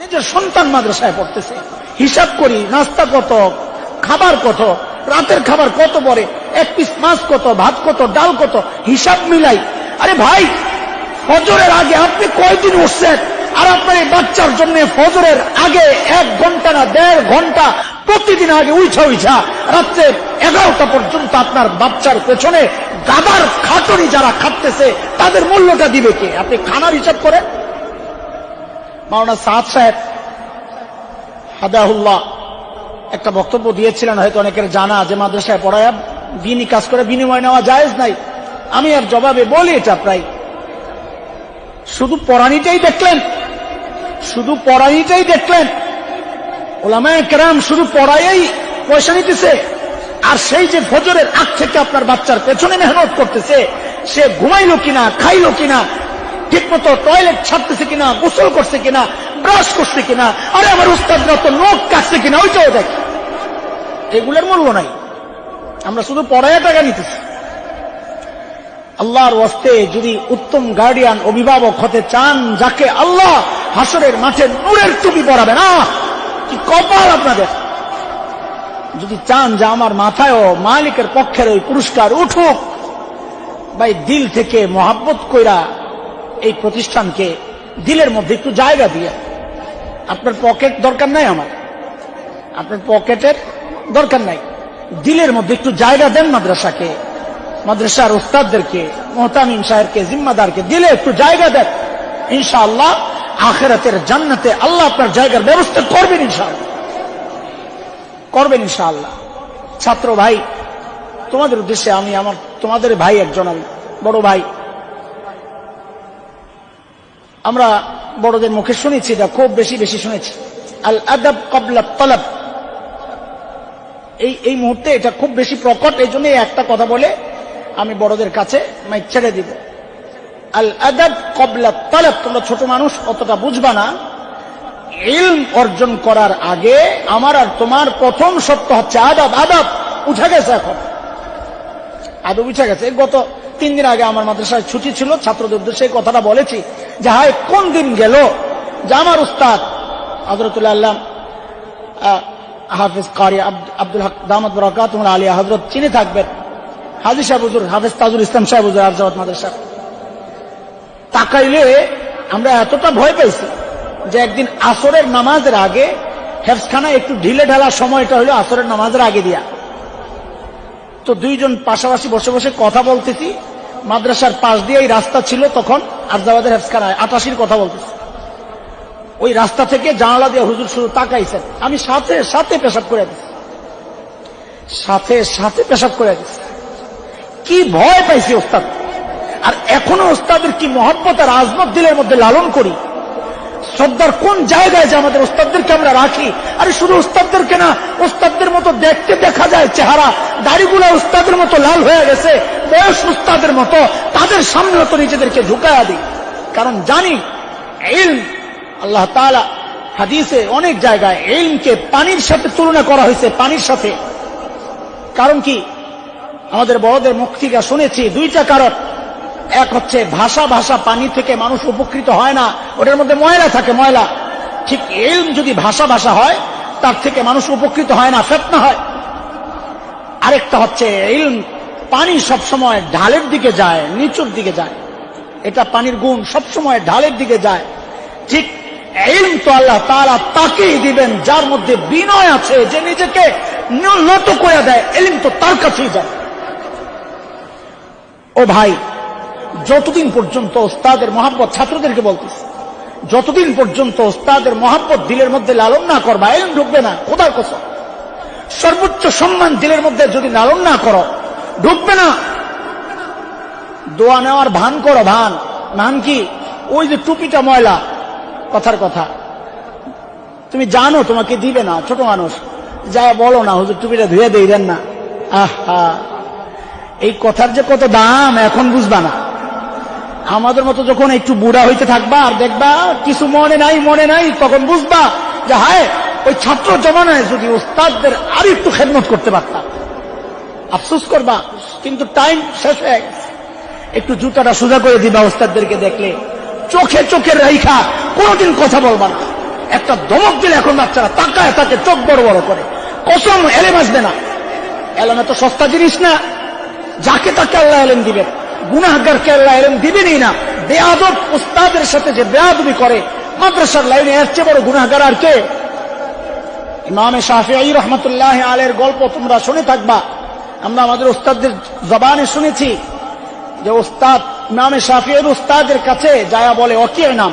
নিজের সন্তান মাদ্রাসায় পড়তেছে। হিসাব করি, নাস্তা কত, খাবার কত, রাতের খাবার কত পরে এক পিস মাছ কত, ভাত কত, ডাল কত, হিসাব মিলাই। আরে ভাই, ফজরের আগে আপনি কয়দিন উঠছেন? আর আপনার এই বাচ্চার জন্য ফজরের আগে এক ঘণ্টা না দেড় ঘণ্টা প্রতিদিন আগে উইছা উইছা রাত্রে এগারোটা পর্যন্ত আপনার বাচ্চার পেছনে গাদার খাটনি যারা খাটতেছে, তাদের মূল্যটা দিবে কে? আপনি খানার হিসাব করেন? মাওলানা সাদ সাহেব হাদাহুল্লাহ একটা বক্তব্য দিয়েছিলেন, হয়তো অনেকের জানা যে মাদ্রাসায় পড়ায় দিনই কাজ করে, বিনিময় নেওয়া জায়েজ নাই। আমি আর জবাবে বলি এটা প্রায়। শুধু পড়ানিটাই দেখলেন, শুধু পড়ানিটাই দেখলেন। ওলামায় কেরাম শুধু পড়াইয়াই পয়সা নিতেছে, আর সেই যে ফজরের আগ থেকে আপনার বাচ্চার পেছনে মেহনত করতেছে, সে ঘুমাইলো কিনা, খাইলো কিনা ঠিক মতো টয়লেট ছাড়তেছে কিনা, গোসল করছে কিনা ব্রাশ করছে কিনা, আরে আমার উস্তাদরা তো নখ কাটছে কিনা ওইটাও দেখ। এগুলোর মূল্য নাই। আমরা শুধু পড়াইয়া টাকা নিতেছি। আল্লাহর ওয়াস্তে যদি উত্তম গার্ডিয়ান অভিভাবক হতে চান, যাকে আল্লাহ হাসরের মাঠে নূরের টুপি পরাবে না কি কপাল আপনাদের। যদি চান যে আমার মাথায়ও মালিকের পক্ষের ওই পুরস্কার উঠুক, ভাই, দিল থেকে মহাব্বত কইরা এই প্রতিষ্ঠানকে দিলের মধ্যে একটু জায়গা দিয়ে। আপনার পকেট দরকার নাই আমার। আপনার পকেটের দরকার নাই। দিলের মধ্যে একটু জায়গা দেন মাদ্রাসাকে। মাদ্রাসার উস্তাদদেরকে, মোহতামিম সাহেবকে, জিম্মাদারকে, দিলে একটু জায়গা দেন। ইনশাআল্লাহ আখেরাতের জান্নাতে আল্লাহ আপনার জায়গার ব্যবস্থা করবেন ইনশাআল্লাহ। করবেন ইনশাআল্লাহ। ছাত্র ভাই, তোমাদের উদ্দেশ্যে আমি আমার, তোমাদের ভাই একজন, আমি বড় ভাই। আমরা বড়দের মুখে শুনেছি, এটা খুব বেশি বেশি শুনেছি। আল আদাব কবলা তলব। এই এই মুহূর্তে এটা খুব বেশি প্রকট, এই জন্য একটা কথা বলে আমি বড়দের কাছে মাইক ছেড়ে দিব। আল আদাব কবলা তলব, তোমরা ছোট মানুষ, অতটা বুঝবা না। ইলম অর্জন করার আগে আমার আর তোমার প্রথম সত্য হচ্ছে আদাব। আদাব উঠে গেছে এখন। আদব উঠে গেছে। গত তিন দিন আগে আমার মাদ্রাসায় ছুটি ছিল ছাত্রদের উদ্দেশ্যে কথাটা বলেছি। যে হায় কোন দিন গেল, যে আমার উস্তাদ হজরতুল্লাহ হাফিজ কারি আব্দুল হক দামদ বরাকাত আলিয়া হজরত চিনে থাকবেন, হাজি সাহেব হুজুর, হাফিজ তাজুল ইসলাম সাহেব হুজুর আফজাবাদ মাদ্রাসা। তাকাইলে আমরা এতটা ভয় পাইছি যে একদিন আসরের নামাজের আগে হেফসখানা একটু ঢিলে ঢালা সময়টা হলো আসরের নামাজের আগে দিয়া। তো দুইজন পাশাপাশি বসে বসে কথা বলতেছি, মাদ্রাসার পাশ দিয়ে এই রাস্তা ছিল তখন আরজাবাদের হেফসখানায় আটাশির কথা বলতেছি। ওই রাস্তা থেকে জানালা দিয়ে হুজুর শুরু তাকাইছেন। আমি সাথে সাথে পেশাব করে দিচ্ছি সাথে সাথে পেশাব করে দিচ্ছি কি ভয় পাইছি ওস্তাদ। আর এখনও ওস্তাদের কি মহব্বত আর আজমত দিলের মধ্যে লালন করি? শ্রদ্ধার কোন জায়গায় যে আমাদের ওস্তাদদেরকে আমরা রাখি? আরে শুধু ওস্তাদদেরকে না, ওস্তাদদের মতো দেখতে দেখা যায়, চেহারা, দাড়িগুলো ওস্তাদের মতো লাল হয়ে গেছে। বয়স ওস্তাদের মতো তাদের সামনে তো নিজেদেরকে ঝুঁকায়া দিই। কারণ জানি, ইলম, আল্লাহ তাআলা হাদিসে অনেক জায়গায় ইলমকে পানির সাথে তুলনা করা হয়েছে, পানির সাথে। কারণ কি? আমাদের বড়দের মুখ থেকে শুনেছি দুইটা কারণ। এক হচ্ছে ভাষা ভাষা পানি থেকে মানুষ উপকৃত হয় না, ওটার মধ্যে ময়লা থাকে, ময়লা। ঠিক এলম যদি ভাষা ভাষা হয়, তার থেকে মানুষ উপকৃত হয় না, ফেতনা হয়। আরেকটা হচ্ছে ইলম পানি সবসময় ঢালের দিকে যায়, নিচুর দিকে যায়। এটা পানির গুণ সবসময় ঢালের দিকে যায়। ঠিক ইলম তো আল্লাহ তারা তাকেই দিবেন যার মধ্যে বিনয় আছে, যে নিজেকে নত করে দেয়, এলিম তো তার কাছেই যায়। ও ভাই, যতদিন পর্যন্ত ওস্তাদের মহাব্বত ছাত্রদেরকে বলতেছে, যতদিন পর্যন্ত ওস্তাদের মহাব্বত দিলের মধ্যে লালন না করবা, এলম ঢুকবে না, খোদার কসম। সর্বোচ্চ সম্মান দিলের মধ্যে যদি লালন না করো ঢুকবে না। দোয়া নেওয়ার ভান করো, ভান। ভান কি? ওই যে টুপিটা ময়লা। কথার কথা। তুমি জানো, তোমাকে দিবে না, ছোট মানুষ। যা বলো না, হুজুর, টুপিটা ধুয়ে দিয়ে দেন না। আহা। এই কথার যে কত দাম, এখন বুঝবা না। আমাদের মতো যখন একটু বুড়া হইতে থাকবা, আর দেখবা কিছু মনে নাই মনে নাই, তখন বুঝবা যে হায়, ওই ছাত্র জমানায় যদি ওস্তাদদের আর একটু খেদমত করতে পারতাম। আফসোস করবা, কিন্তু টাইম শেষ হয়ে গেছে। একটু জুতাটা সোজা করে দিবা, ওস্তাদদেরকে দেখলে। চোখে চোখে রাইখা, কোনোদিন কথা বলবা না। একটা দমক দিলে এখন বাচ্চারা তাকায় তাকে চোখ বড় বড় করে। কসম, এলেম আসবে না। এলেম এত সস্তা জিনিস না। যাকে তাকে আল্লাহ এলেম দিবেন। গুনাহগারকে আল্লাহ এলেম দিবেনই না। বেয়াদব উস্তাদের সাথে যে বেয়াদবি করে, মাদ্রাসার লাইনে চেয়ে বড় গুনাহগার আর কে? ইমামে শাফিঈ রহমতুল্লাহ আলের গল্প তোমরা শুনে থাকবা। আমরা আমাদের ওস্তাদদের জবানে শুনেছি যে ওস্তাদ ইমামে শাফিয়ের ওস্তাদের কাছে যায়া বলে অকিয়ে নাম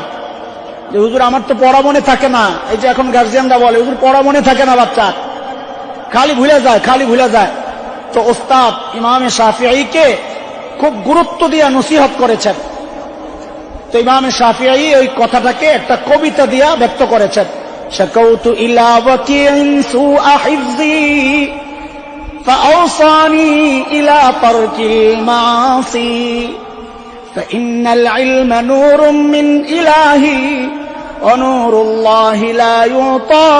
যে, হুজুর, আমার তো পড়া মনে থাকে না। এই যে এখন গার্জিয়ানরা বলে, হুজুর, পড়া মনে থাকে না বাচ্চা। খালি ভুলে যায়, খালি ভুলে যায়। তো ওস্তাদ ইমামে শাফিয়াইকে খুব গুরুত্ব দিয়া নসিহত করেছেন। তো ইমামে শাফিয়াই ওই কথাটাকে একটা কবিতা দিয়া ব্যক্ত করেছেন। সে কৌতু ইলাবকি সুআ আহিজি فأوصاني إلى ترك المعاصي فإن العلم نور من إلهي ونور الله لا يعطى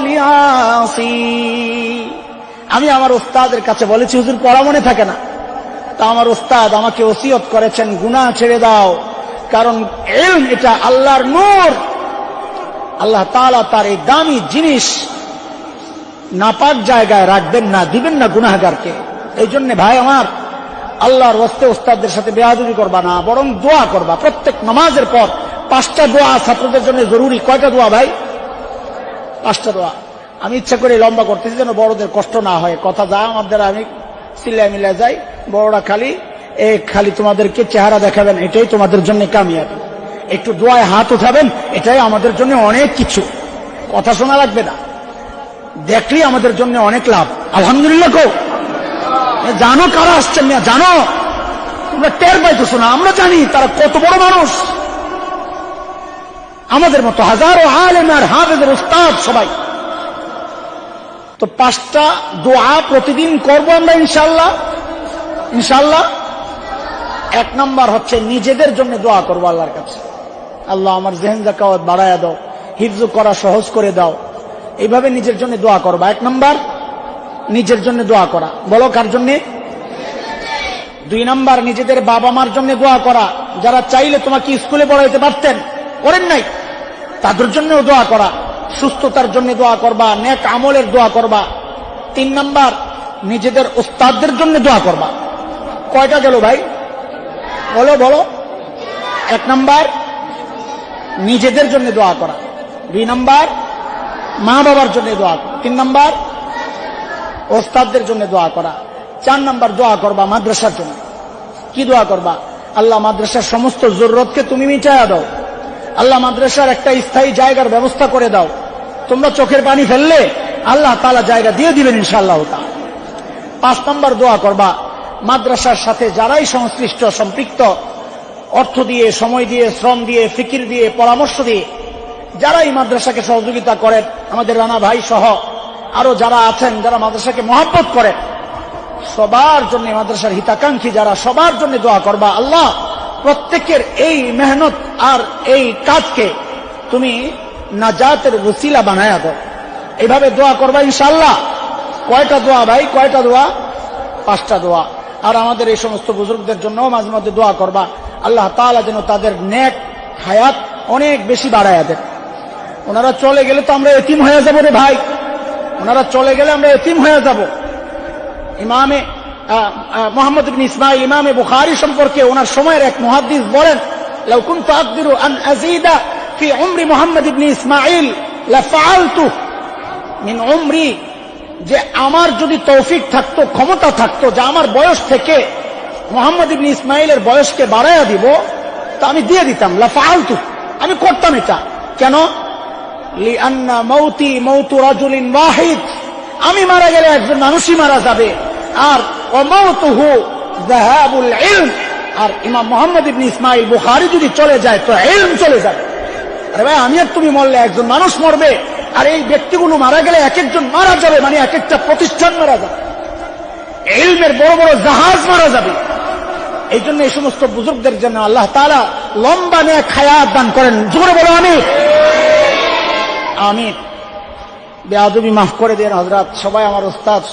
لعاصي আমি আমার উস্তাদের কাছে বলেছি হুজুর পড়া মনে থাকে না তা আমার উস্তাদ আমাকে ওসিয়ত করেছেন গুনাহ ছেড়ে দাও কারণ এলম এটা আল্লাহর নূর আল্লাহ তাআলা তার এই দামি জিনিস নাপাক জায়গায় রাখবেন না, দিবেন না গুনাহগারকে। এই জন্য ভাই আমার, আল্লাহর ওস্তে ওস্তাদদের সাথে বেহাদুরি করবা না, বরং দোয়া করবা। প্রত্যেক নামাজের পর পাঁচটা দোয়া ছাত্রদের জন্য জরুরি। কয়টা দোয়া ভাই? পাঁচটা দোয়া। আমি ইচ্ছা করে লম্বা করতেছি যেন বড়দের কষ্ট না হয়। কথা যা, আমার দ্বারা আমি সিলাই মিলাই যাই। বড়রা খালি, এ খালি তোমাদেরকে চেহারা দেখাবেন, এটাই তোমাদের জন্য কামিয়াবি। একটু দোয়ায় হাত উঠাবেন, এটাই আমাদের জন্য অনেক কিছু। কথা শোনা লাগবে না। দেখলেই আমাদের জন্য অনেক লাভ। আলহামদুলিল্লাহ কো জানো কারা আসছেন না জানো? তোমরা টের পাইতেছো না। আমরা জানি তারা কত বড় মানুষ। আমাদের মতো হাজারো আলেম আর হাফেজের উস্তাদ সবাই। তো পাঁচটা দোয়া প্রতিদিন করব আমরা ইনশাল্লাহ ইনশাল্লাহ এক নম্বর হচ্ছে নিজেদের জন্য দোয়া করব আল্লাহর কাছে। আল্লাহ আমার জেহেন জাকাওয়াত বাড়ায়া দাও। হিফজু করা সহজ করে দাও। এইভাবে নিজের জন্য দোয়া করবা। এক নম্বর, নিজের জন্য দোয়া করা। বলো কার জন্যে? দুই নাম্বার, নিজেদের বাবা মার জন্য দোয়া করা। যারা চাইলে তোমাকে স্কুলে পড়াইতে পারতেন, করেন নাই? তাদের জন্যও দোয়া করা। সুস্থতার জন্য দোয়া করবা, নেক আমলের দোয়া করবা। তিন নাম্বার, নিজেদের উস্তাদদের জন্য দোয়া করবা। কয়টা গেল ভাই? বলো বলো। এক নাম্বার, নিজেদের জন্য দোয়া করা। দুই নাম্বার মা বাবার জন্য দোয়া তিন নাম্বার, ওস্তাদদের জন্য দোয়া করা। চার নাম্বার, দোয়া করবা মাদ্রাসার জন্য। কি দোয়া করবা? আল্লাহ মাদ্রাসার সমস্ত জরুরতকে তুমি মিটাইয়া দাও। আল্লাহ মাদ্রাসার একটা স্থায়ী জায়গার ব্যবস্থা করে দাও। তোমরা চোখের পানি ফেললে আল্লাহ তালা জায়গা দিয়ে দিবেন ইনশাআল্লাহ। পাঁচ নম্বর, দোয়া করবা মাদ্রাসার সাথে যারাই সংশ্লিষ্ট, সম্পৃক্ত, অর্থ দিয়ে, সময় দিয়ে, শ্রম দিয়ে, ফিকির দিয়ে, পরামর্শ দিয়ে যারাই মাদ্রাসাকে সহযোগিতা করেন আমাদের রানা ভাই সহ আরও যারা আছেন, যারা মাদ্রাসাকে মহাব্বত করেন সবার জন্য মাদ্রাসার হিতাকাঙ্ক্ষী যারা, সবার জন্য দোয়া করবা। আল্লাহ, প্রত্যেকের এই মেহনত আর এই কাজকে তুমি নাজাতের ওসিলা বানায়া দাও। এইভাবে দোয়া করবা ইনশাল্লাহ কয়টা দোয়া ভাই? কয়টা দোয়া? পাঁচটা দোয়া। আর আমাদের এই সমস্ত বুজুর্গদের জন্য মাঝে মধ্যে দোয়া করবা। আল্লাহ তাআলা যেন তাদের নেক হায়াত অনেক বেশি বাড়ায়া দেন। ওনারা চলে গেলে তো আমরা এতিম হয়ে যাব রে ভাই। ওনারা চলে গেলে আমরা এতিম হয়ে যাব। ইমামে মোহাম্মদ বিন ইসমাইল ইমামে বুখারি সম্পর্কে ওনার সময়ের এক মহাদিস বলেন লাউকুন আজিদা ইসমাইল লাফালতু মিন যে আমার যদি তৌফিক থাকতো, ক্ষমতা থাকতো আমার বয়স থেকে ইসমাইলের বয়সকে দিব, তা আমি দিয়ে দিতাম আমি করতাম এটা। কেন? মৌতি মৌতু রাজুলিন ওয়াহিদ। আমি মারা গেলে একজন মানুষই মারা যাবে। আর অমৌতুহু ইলম। আর ইমাম মোহাম্মদ ইবনে ইসমাইল বুখারী যদি চলে যায় তো ইলম চলে যাবে। আরে ভাই, আমি আর তুমি মরলে একজন মানুষ মরবে। আর এই ব্যক্তিগুলো মারা গেলে এক একজন মারা যাবে মানে এক একটা প্রতিষ্ঠান মারা যাবে। এলমের বড় বড় জাহাজ মারা যাবে। এই জন্য এই সমস্ত বুজুর্গদের জন্য আল্লাহ তালা লম্বা নিয়ে খায়াত দান করেন। জোরে বলো আমি। আমি বেআবি মাফ করে দেন হজরত সবাই আমার ওস্তাদ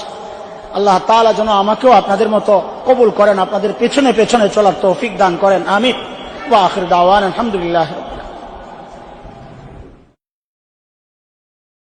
আল্লাহ তালা যেন আমাকেও আপনাদের মতো কবুল করেন, আপনাদের পেছনে পেছনে চলার তৌফিক দান করেন। আমি আখির দাওয়ান, আলহামদুলিল্লাহ।